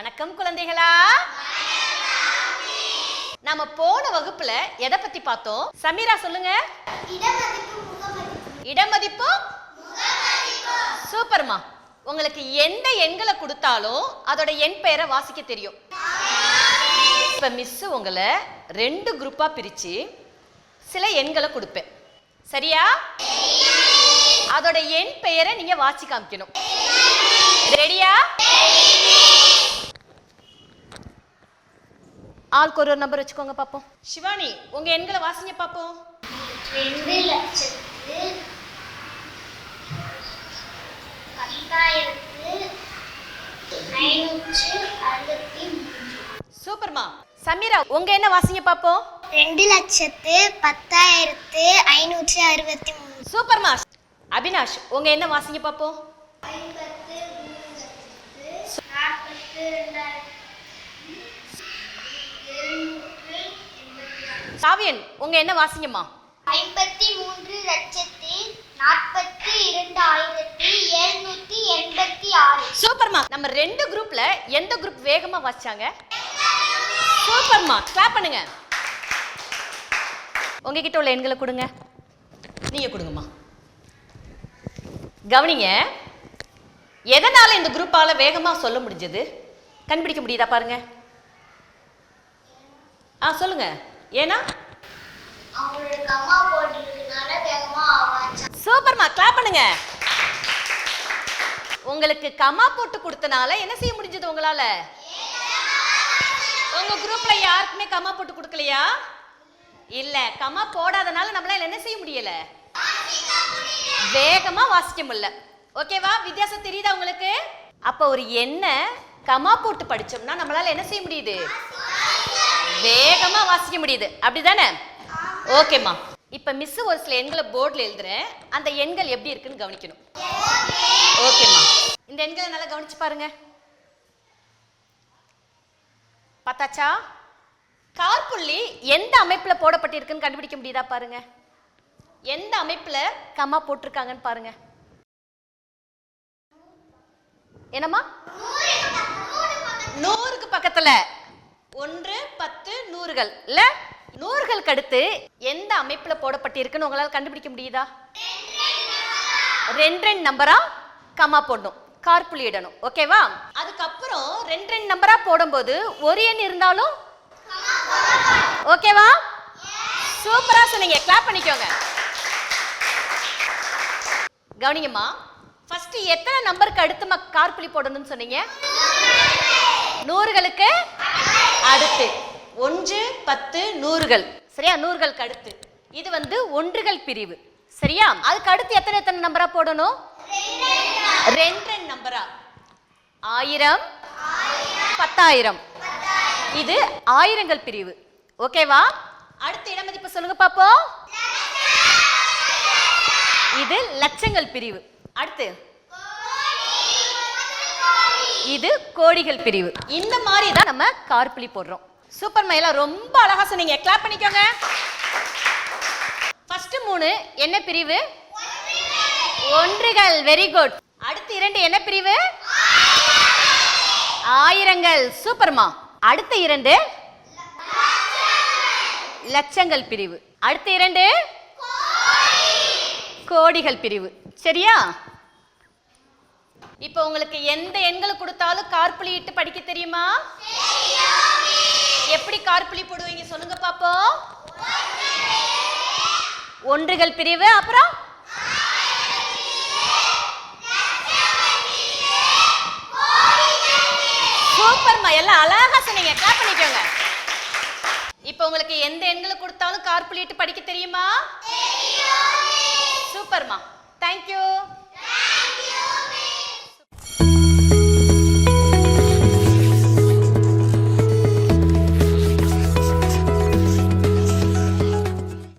வணக்கம் குழந்தைகளா. நாம போன வகுப்புல எதை பத்தி பார்த்தோம்? சமீரா சொல்லுங்க. இடமதிப்பு சூப்பர்மா. உங்களுக்கு எந்த எண்களை கொடுத்தாலும் அதோட எண் பெயரை வாசிக்க தெரியும். இப்ப மிஸ் உங்களை ரெண்டு குரூப்பா பிரிச்சு சில எண்களை கொடுப்பேன். சரியா? அதோட எண் பெயரை நீங்க வாசி காமிக்கணும் ரெடியா ஆளுக்கு ஒரு ஒரு நம்பர் வச்சுக்கோங்க பாப்போம் சிவானி உங்க எண்களை வாசிங்க பாப்போம் ரெண்டு லட்சத்து பத்தாயிரத்து ஐநூற்று அறுபத்தி மூன்று. சூப்பர்மா. சமீரா உங்க என்ன வாசிங்க பாப்போம் ரெண்டு லட்சத்து பத்தாயிரத்து ஐநூற்று அறுபத்தி மூணு சூப்பர்மா. அபினாஷ் உங்க என்ன வாசிங்க பாப்போம் ஐம்பத்து நாற்பத்து ரெண்டாயிரத்து எழுநூற்று சாவியன் உங்க என்ன வாசிங்கம்மா. ஐம்பத்தி மூன்று லட்சத்தி நாற்பத்தி இரண்டு ஆயிரத்தி எழுநூத்தி எண்பத்தி ஆறு. சூப்பர்மா. நம்ம ரெண்டு குரூப்ல எந்த குரூப் வேகமா வாசிச்சாங்க? சூப்பர்மா. கிளாப் பண்ணுங்க. உங்ககிட்ட உள்ள எண்களை கொடுங்க. நீங்க கொடுங்கம்மா. கவனிங்க. எதனால இந்த குரூப்பால வேகமா சொல்ல முடிஞ்சது? கண்டுபிடிக்க முடியுதா பாருங்க. ஆ சொல்லுங்க. ஏன்னா? சூப்பர்மா கிளாப் பண்ணுங்க. உங்களுக்கு கமா போட்டு கொடுத்தனால என்ன செய்ய முடிஞ்சது உங்களால? உங்க குரூப்ல யாருக்குமே கமா போட்டு கொடுக்கலையா? இல்ல கமா போடாதனால நம்மளால என்ன செய்ய முடியல? வேகமா வாசிக்க முடியல. ஓகேவா? வித்தியாசம் தெரியுதா உங்களுக்கு? அப்ப ஒரு எண்ணை கமா போட்டு படிச்சோம்னா நம்மளால என்ன செய்ய முடியுது? வேகமா வாசிக்க முடியுது. அப்படிதானே? ஓகேம்மா. இப்ப மிஸ் ஒரு சில எண்களை போர்டில் எழுதுறேன். அந்த எண்கள் எப்படி இருக்குன்னு கவனிக்கணும். ஓகேம்மா. இந்த எண்களை நல்லா கவனிச்சு பாருங்க. பார்த்தாச்சா? கார்புள்ளி எந்த அமைப்பில் போடப்பட்டிருக்குன்னு கண்டுபிடிக்க முடியுதா பாருங்க. எந்த அமைப்பில் கம்மா போட்டிருக்காங்கன்னு பாருங்க. என்னம்மா? நூறுக்கு பக்கத்துல. ஒன்று பத்து நூறுகள். இல்ல நூறுகளுக்கு அடுத்து எந்த அமைப்புல போடப்பட்டிருக்குன்னு உங்களால கண்டுபிடிக்க முடியுதா? ரெண்டு ரெண்டு நம்பரா? கமா போடணும். கார்புலி இடணும். ஓகேவா அதுக்கப்புறம் ரெண்டு ரெண்டு நம்பரா போடும்போது ஒரு எண் இருந்தாலும்? ஓகேவா சூப்பரா சொன்னீங்க. கிளாப் பண்ணிக்கோங்க. கவனிங்கம்மா. ஃபர்ஸ்ட் எத்தனை நம்பருக்கு அடுத்து கார்புலி போடணும்னு சொன்னீங்க? நூறுகளுக்கு அடுத்து ஒன்று பத்து நூறுகள். சரியா? நூறுகளுக்கு அடுத்து. இது வந்து ஒன்றுகள் பிரிவு. சரியா? அதுக்கு அடுத்து எத்தனை எத்தனை நம்பரா போடணும்? ரெண்டு ரெண்டு நம்பரா ஆயிரம். பத்தாயிரம். இது ஆயிரங்கள் பிரிவு. ஓகேவா அடுத்து இடமதிப்பு சொல்லுங்க பாப்போம். இது லட்சங்கள் பிரிவு. அடுத்து இது கோடிகள் பிரிவு. இந்த மாதிரி தான் நம்ம கார்புலி போடுறோம். சூப்பர் மயிலா ரொம்ப அழகா சொன்னீங்க. கிளாப் பண்ணிக்கோங்க. ஃபர்ஸ்ட் மூணு என்ன பிரிவு? ஒன்றுகள். வெரி குட் அடுத்து இரண்டு என்ன பிரிவு? ஆயிரங்கள். சூப்பர்மா அடுத்த இரண்டு? லட்சங்கள் பிரிவு. அடுத்த இரண்டு? கோடிகள் பிரிவு. சரியா? இப்போ உங்களுக்கு எந்த எண்களை கொடுத்தாலும் கார்புலி இட்டு படிக்க தெரியுமா? எப்படி கார்புலி போடுவீங்க சொல்லுங்க பாப்போம். ஒன்றுகள் பிரிவு அப்புறம்? சூப்பர்மா எல்லாம் அழகா சொன்னீங்க. கிளாப் பண்ணிக்கோங்க. இப்போ உங்களுக்கு எந்த எண்களை கொடுத்தாலும் கார்புலி இட்டு படிக்க தெரியுமா? சூப்பர்மா தேங்க்யூ